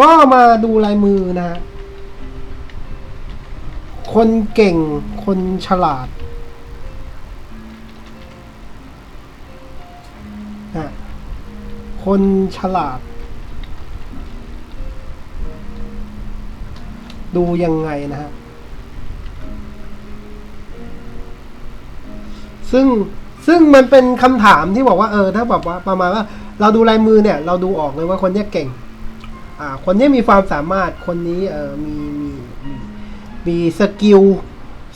ก็มาดูลายมือนะ คนเก่ง คนฉลาดอะคนฉลาด ดูยังไงนะฮะ ซึ่งซึ่งมันเป็นคำถามที่บอกว่าเออถ้าแบบว่าประมาณว่า เราดูลายมือเนี่ย เราดูออกเลยว่าคนเนี้ยเก่ง อ่าคนนี้มีความสามารถคนนี้เออมีมีมีสกิล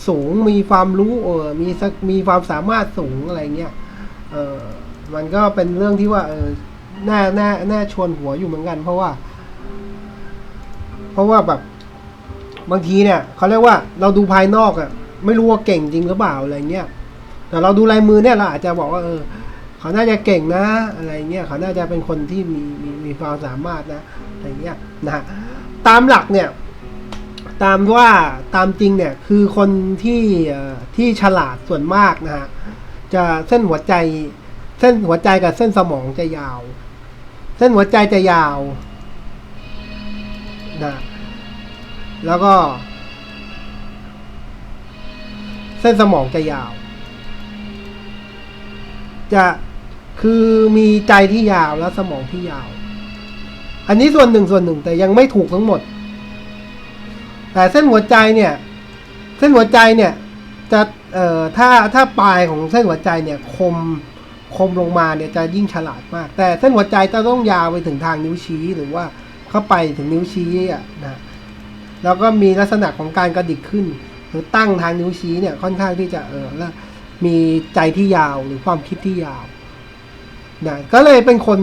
สูงมีความรู้เออมีสกมีความสามารถสูงอะไรเงี้ยเออมันก็เป็นเรื่องที่ว่าเออน่าน่าน่าชวนหัวอยู่เหมือนกัน เพราะว่า เพราะว่าแบบบางทีเนี่ยเขาเรียกว่าเราดูภายนอกอะไม่รู้ว่าเก่งจริงหรือเปล่าอะไรเงี้ยแต่เราดูลายมือเนี่ยเราอาจจะบอกว่าเออ เขาน่าจะเก่งนะ อะไรเงี้ยเขาน่าจะเป็นคนที่มีมีมีความสามารถนะอะไรเงี้ยนะฮะตามหลักเนี่ยตามว่าตามจริงเนี่ยคือคนที่ที่ฉลาดส่วนมากนะฮะจะเส้นหัวใจเส้นหัวใจกับเส้นสมองจะยาว เส้นหัวใจจะยาวนะแล้วก็ เส้นสมองจะยาว จะ คือมีใจที่ยาวและสมองที่ยาว อันนี้ส่วนหนึ่งส่วนหนึ่งแต่ยังไม่ถูกทั้งหมด แต่เส้นหัวใจเนี่ย เส้นหัวใจเนี่ยจะเอ่อถ้าถ้าปลายของเส้นหัวใจเนี่ยคมคมลงมาเนี่ยจะยิ่งฉลาดมาก แต่เส้นหัวใจจะต้องยาวไปถึงทางนิ้วชี้หรือว่าเข้าไปถึงนิ้วชี้อะนะแล้วก็มีลักษณะของการกระดิกขึ้น หรือตั้งทางนิ้วชี้เนี่ยค่อนข้างที่จะเออแล้วมีใจที่ยาวหรือความคิดที่ยาว นะก็เลยเป็นคน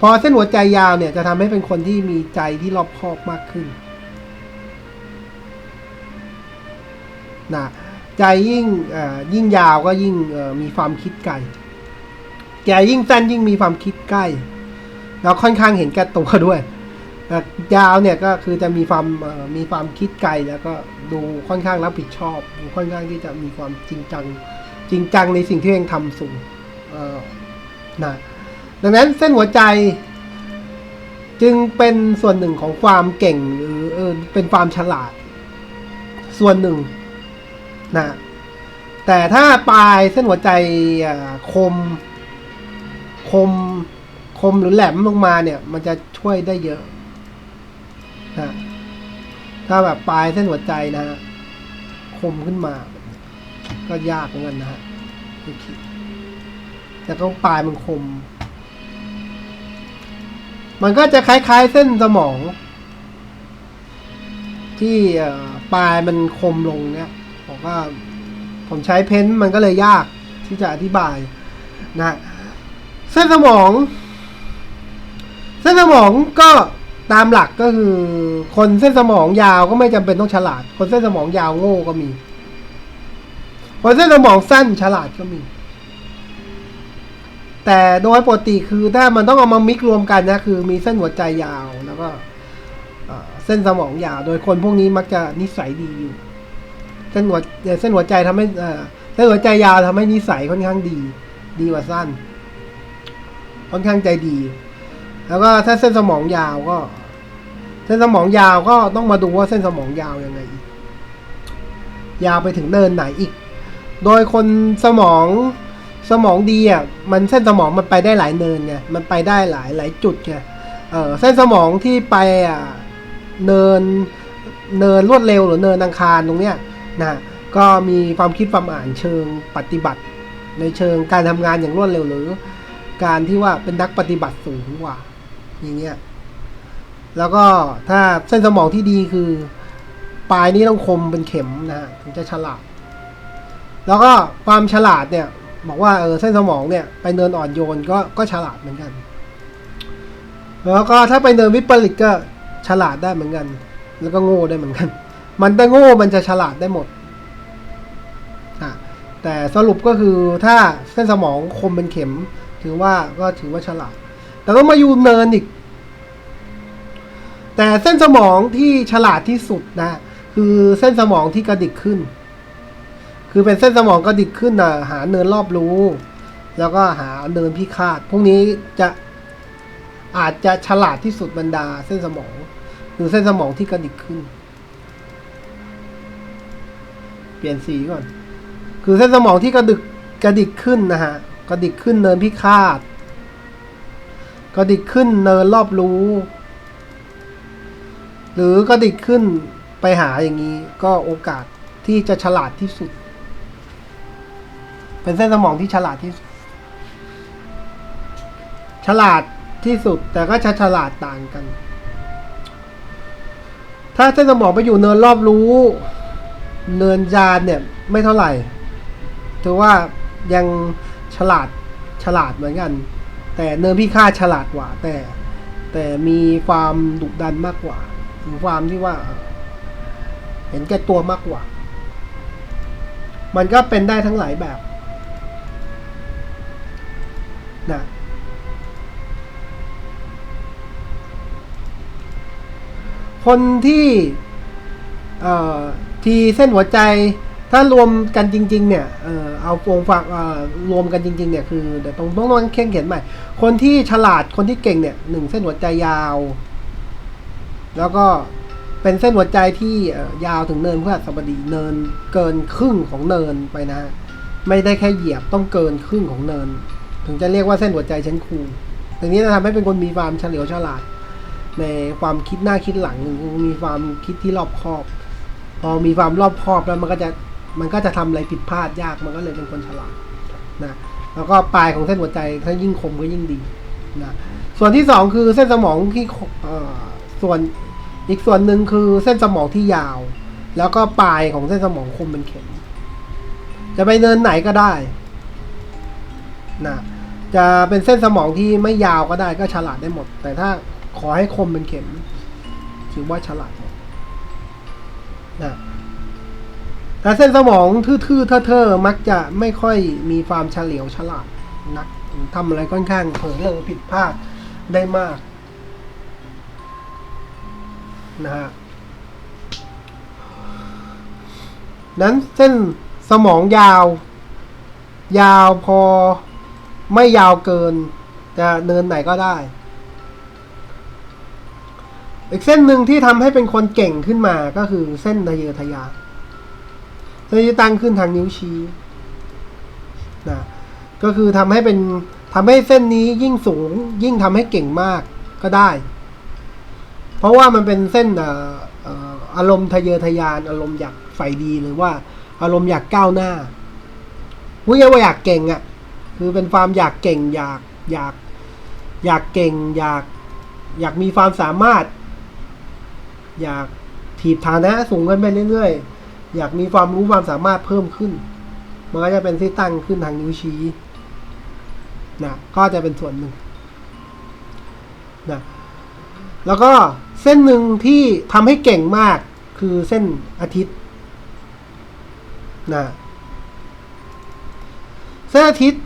พอเส้นหัวใจยาวเนี่ยจะทำให้เป็นคนที่มีใจที่รอบคอบมากขึ้นนะใจยิ่งยิ่งยาวก็ยิ่งมีความคิดไกลใจยิ่งสั้นยิ่งมีความคิดใกล้แล้วค่อนข้างเห็นแก่ตัวด้วยยาวเนี่ยก็คือจะมีความมีความคิดไกลแล้วก็ดูค่อนข้างรับผิดชอบดูค่อนข้างที่จะมีความจริงจัง จริงจังในสิ่งที่เองทำสูง นะดังนั้นเส้นหัวใจจึงเป็นส่วนหนึ่งของความเก่งหรือเออเป็นความฉลาด ส่วนหนึ่งนะแต่ถ้าปลายเส้นหัวใจคม คมคมหรือแหลมลงมาเนี่ย มันจะช่วยได้เยอะนะถ้าแบบปลายเส้นหัวใจนะฮะคมขึ้นมา ก็ยากเหมือนกันนะฮะโอเค แต่ต้องปลายมันคม มันก็จะคล้ายๆเส้นสมอง ที่ปลายมันคมลงเนี่ยผมว่าผมใช้เพ้นท์มันก็เลยยากที่จะอธิบายนะเส้นสมอง เส้นสมองก็ตามหลักก็คือ คนเส้นสมองยาวก็ไม่จำเป็นต้องฉลาด คนเส้นสมองยาวโง่ก็มี คนเส้นสมองสั้นฉลาดก็มี แต่โดยปกติคือถ้ามันต้องเอามามิกรวมกันนะคือมีเส้นหัวใจยาวแล้วก็เส้นสมองยาว โดยคนพวกนี้มักจะนิสัยดีอยู่ เส้นหัวเส้นหัวใจทำให้เส้นหัวใจยาวทำให้นิสัยค่อนข้างดี ดีกว่าสั้น ค่อนข้างใจดี แล้วก็ถ้าเส้นสมองยาวก็ เส้นสมองยาวก็ต้องมาดูว่าเส้นสมองยาวยังไงอีกยาวไปถึงเนินไหนอีก โดยคนสมอง สมองดีอะมันเส้นสมองมันไปได้หลายเนินไงมันไปได้หลายหลายจุดไงเออเส้นสมองที่ไปอะเนินเนินรวดเร็วหรือเนินอังคารตรงเนี้ยนะก็มีความคิดความอ่านเชิงปฏิบัติ ในเชิงการทำงานอย่างรวดเร็วหรือ การที่ว่าเป็นนักปฏิบัติสูงกว่าอย่างเงี้ยแล้วก็ถ้าเส้นสมองที่ดีคือ ปลายนี้ต้องคมเป็นเข็มนะฮะถึงจะฉลาด แล้วก็ความฉลาดเนี่ย บอกว่าเออเส้นสมองเนี่ยไปเนินอ่อนโยนก็ก็ฉลาดเหมือนกัน แล้วก็ถ้าไปเนินวิปริตก็ฉลาดได้เหมือนกัน แล้วก็โง่ได้เหมือนกัน มันแต่โง่มันจะฉลาดได้หมดอะแต่สรุปก็คือถ้าเส้นสมองคมเป็นเข็ม ถือว่าก็ถือว่าฉลาด แต่ต้องมาอยู่เนินอีก แต่เส้นสมองที่ฉลาดที่สุดนะ คือเส้นสมองที่กระดิกขึ้น คือเป็นเส้นสมองกระดิกขึ้นนะหาเนินรอบรู้ แล้วก็หาเนินพิฆาต พวกนี้จะอาจจะฉลาดที่สุดบรรดาเส้นสมองคือเส้นสมองที่กระดิกขึ้น เปลี่ยนสีก่อน คือเส้นสมองที่กระดึกกระดิกขึ้นนะฮะกระดิกขึ้นเนินพิฆาตกระดิกขึ้นเนินรอบรู้ หรือกระดิกขึ้นไปหาอย่างนี้ ก็โอกาสที่จะฉลาดที่สุด เป็นเส้นสมองที่ฉลาดที่สุดฉลาดที่สุด แต่ก็จะฉลาดต่างกัน ถ้าเส้นสมองไปอยู่เนินรอบรู้ เนินยานเนี่ย ไม่เท่าไหร่ถือว่ายังฉลาดฉลาดเหมือนกัน แต่เนินพิฆาฉลาดกว่า แต่แต่มีความดุดันมากกว่ามีความที่ว่า เห็นแก่ตัวมากกว่า มันก็เป็นได้ทั้งหลายแบบ คนที่ทีเส้นหัวใจ ถ้ารวมกันจริง ๆ เนี่ยเออเอาวงฟังรวมกันจริง ๆ เนี่ยคือเดี๋ยวต้องต้องต้องเข่งเขียนใหม่ คนที่ฉลาดคนที่เก่งเนี่ยหนึ่งเส้นหัวใจยาว แล้วก็เป็นเส้นหัวใจที่ยาวถึงเนินพฤหัสบดีเนินเกินครึ่งของเนินไปนะ ไม่ได้แค่เหยียบต้องเกินครึ่งของเนิน ถึงจะเรียกว่าเส้นหัวใจชั้นครูตรงนี้จะทำให้เป็นคนมีความเฉลียวฉลาด ในความคิดหน้าคิดหลังมีความคิดที่รอบคอบ พอมีความรอบคอบแล้วมันก็จะมันก็จะทำอะไรผิดพลาดยากมันก็เลยเป็นคนฉลาดนะแล้วก็ปลายของเส้นหัวใจถ้ายิ่งคมก็ยิ่งดีนะส่วนที่สองคือเส้นสมองที่อ่อส่วนอีกส่วนหนึ่งคือเส้นสมองที่ยาว แล้วก็ปลายของเส้นสมองคมเป็นเข็ม จะไปเนินไหนก็ได้นะจะเป็นเส้นสมองที่ไม่ยาวก็ได้ก็ฉลาดได้หมด แต่ถ้า ขอให้คมเป็นเข็ม ถือว่าฉลาดนะแต่เส้นสมองทื่อๆเท่อๆมักจะไม่ค่อยมีความเฉลียวฉลาดนักทำอะไรค่อนข้างเผลอเรื่องผิดพลาดได้มากนะฮะนั้นเส้นสมองยาว ยาวพอไม่ยาวเกิน จะเนินไหนก็ได้ อีกเส้นหนึ่งที่ทำให้เป็นคนเก่งขึ้นมาก็คือเส้นทะเยอทะยานเส้นที่ตั้งขึ้นทางนิ้วชี้นะก็คือทำให้เป็นทำให้เส้นนี้ยิ่งสูงยิ่งทำให้เก่งมากก็ได้ เพราะว่ามันเป็นเส้นอารมณ์ทะเยอทะยาน อารมณ์อยากใฝ่ดีหรือว่า อารมณ์อยากก้าวหน้าพูดง่ายว่าอยากเก่งอะ่ะคือเป็นความอยากเก่งอยากอยากอยากเก่งอยากอยากมีความสามารถ อยากถีบฐานะสูงขึ้นไปเรื่อยๆ อยากมีความรู้ความสามารถเพิ่มขึ้น มันก็จะเป็นที่ตั้งขึ้นทางนิ้วชี้นะก็จะเป็นส่วนหนึ่งนะแล้วก็เส้นหนึ่งที่ทำให้เก่งมากคือเส้นอาทิตย์นะเส้นอาทิตย์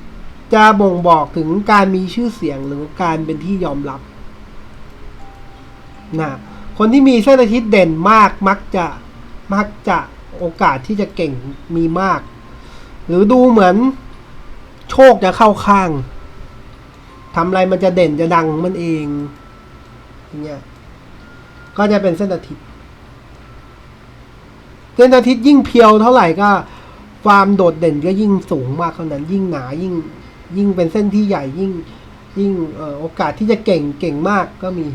จะบ่งบอกถึงการมีชื่อเสียงหรือการเป็นที่ยอมรับนะ คนที่มีเส้นอาทิตย์เด่นมากมักจะมักจะโอกาสที่จะเก่งมีมาก หรือดูเหมือนโชคจะเข้าข้างทำอะไรมันจะเด่นจะดังมันเองอย่างเงี้ยก็จะเป็นเส้นอาทิตย์ เส้นอาทิตย์ยิ่งเพียวเท่าไหร่ก็ความโดดเด่นก็ยิ่งสูงมากเท่านั้น ยิ่งหนายิ่งยิ่งเป็นเส้นที่ใหญ่ยิ่งยิ่งออโอกาสที่จะเก่งเก่งมากก็มี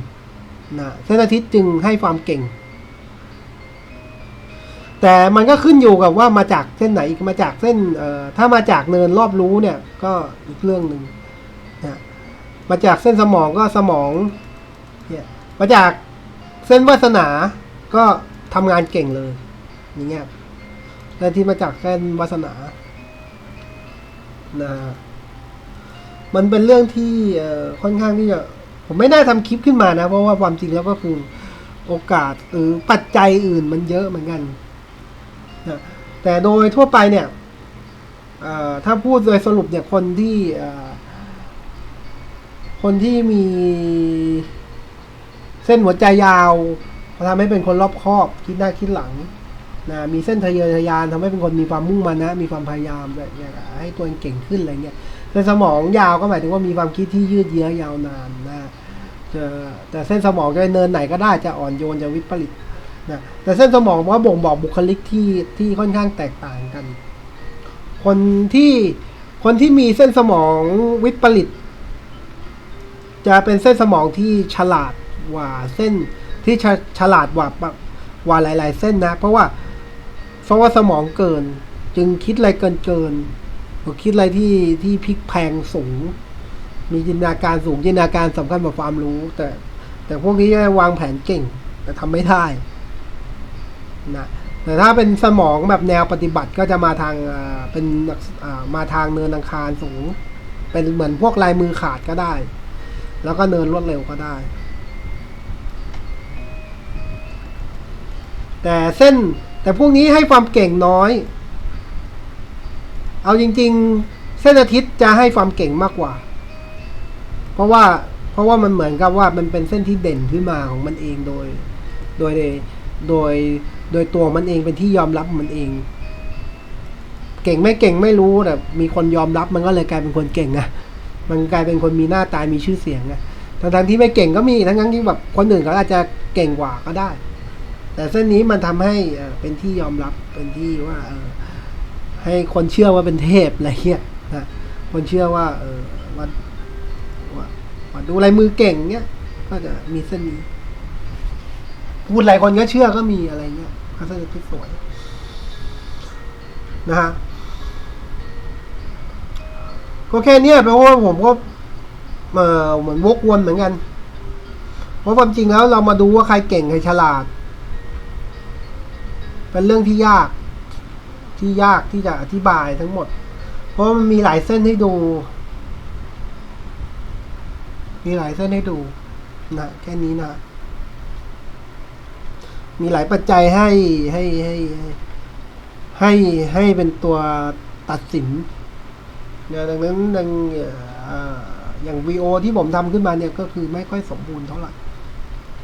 นะเส้นอาทิตย์จึงให้ความเก่ง แต่มันก็ขึ้นอยู่กับว่ามาจากเส้นไหนอีกมาจากเส้นถ้ามาจากเนินรอบรู้เนี่ย ก็อีกเรื่องหนึ่งนะมาจากเส้นสมองก็สมองเนี่ยมาจากเส้นวาสนาก็ทำงานเก่งเลยอย่างเงี้ยแล้วที่มาจากเส้นวาสนานะมันเป็นเรื่องที่ค่อนข้างที่จะ ผมไม่น่าทำคลิปขึ้นมานะ เพราะว่าความจริงแล้วก็คือโอกาสหรือปัจจัยอื่นมันเยอะเหมือนกันนะแต่โดยทั่วไปเนี่ยถ้าพูดโดยสรุปเนี่ยคนที่คนที่มีเส้นหัวใจยาวทำให้เป็นคนรอบคอบ คิดหน้าคิดหลังนะมีเส้นทะเยอทะยานทำให้เป็นคนมีความมุ่งมั่นนะ มีความพยายามแบบอยากให้ตัวเองเก่งขึ้นอะไรเงี้ย ในสมองยาวก็หมายถึงว่ามีความคิดที่ยืดเยื้อยาวนานนะจะแต่เส้นสมองจะเนินไหนก็ได้จะอ่อนโยนจะวิปริตนะแต่เส้นสมองว่าบ่งบอกบุคลิกที่ที่ค่อนข้างแตกต่างกัน คนที่คนที่มีเส้นสมองวิปริต จะเป็นเส้นสมองที่ฉลาดกว่าเส้นที่ฉฉลาดกว่ากว่าหลาย ๆ เส้นนะ เพราะว่าเพราะว่าสมองเกินจึงคิดอะไรเกินเกิน คิดอะไรที่ที่พลิกแพงสูง มีจินตนาการสูงจินตนาการสำคัญกว่าความรู้ แต่ แต่พวกนี้วางแผนเก่ง แต่ทำไม่ได้นะแต่ถ้าเป็นสมองแบบแนวปฏิบัติก็จะมาทางเป็นมาทางเนินอังคารสูง เป็นเหมือนพวกลายมือขาดก็ได้ แล้วก็เนินรวดเร็วก็ได้ แต่เส้นแต่พวกนี้ให้ความเก่งน้อย เอาจริง ๆ เส้นอาทิตย์จะให้ความเก่งมากกว่า เพราะว่าเพราะว่ามันเหมือนกับว่ามันเป็นเส้นที่เด่นขึ้นมาของมันเองโดย โดยโดยโดยตัวมันเองเป็นที่ยอมรับมันเอง เก่งไม่เก่งไม่รู้แต่มีคนยอมรับมันก็เลยกลายเป็นคนเก่งนะมันกลายเป็นคนมีหน้าตามีชื่อเสียงนะทั้งทที่ไม่เก่งก็มีทั้งทั้งที่แบบคนอื่นเขาอาจจะเก่งกว่าก็ได้ แต่เส้นนี้มันทำให้เอ่อเป็นที่ยอมรับเป็นที่ว่าเออ ให้คนเชื่อว่าเป็นเทพอะไรเงี้ยนะคนเชื่อว่าเออว่าว่าว่าดูลายมือเก่งเนี้ยก็จะมีเส้นนี้พูดหลายคนก็เชื่อก็มีอะไรเงี้ยก็เส้นที่สวยนะฮะก็แค่เนี้ยแปลว่าผมก็เอ่อเหมือนวกวนเหมือนกัน เพราะความจริงแล้วเรามาดูว่าใครเก่งใครฉลาด เป็นเรื่องที่ยาก ที่ยากที่จะอธิบายทั้งหมด เพราะมันมีหลายเส้นให้ดู มีหลายเส้นให้ดูนะแค่นี้นะ มีหลายปัจจัยให้ให้ให้ให้ให้เป็นตัวตัดสินนี่ยดังนั้นดังอย่างวีโอที่ผมทำขึ้นมาเนี่ยก็คือไม่ค่อยสมบูรณ์เท่าไหร่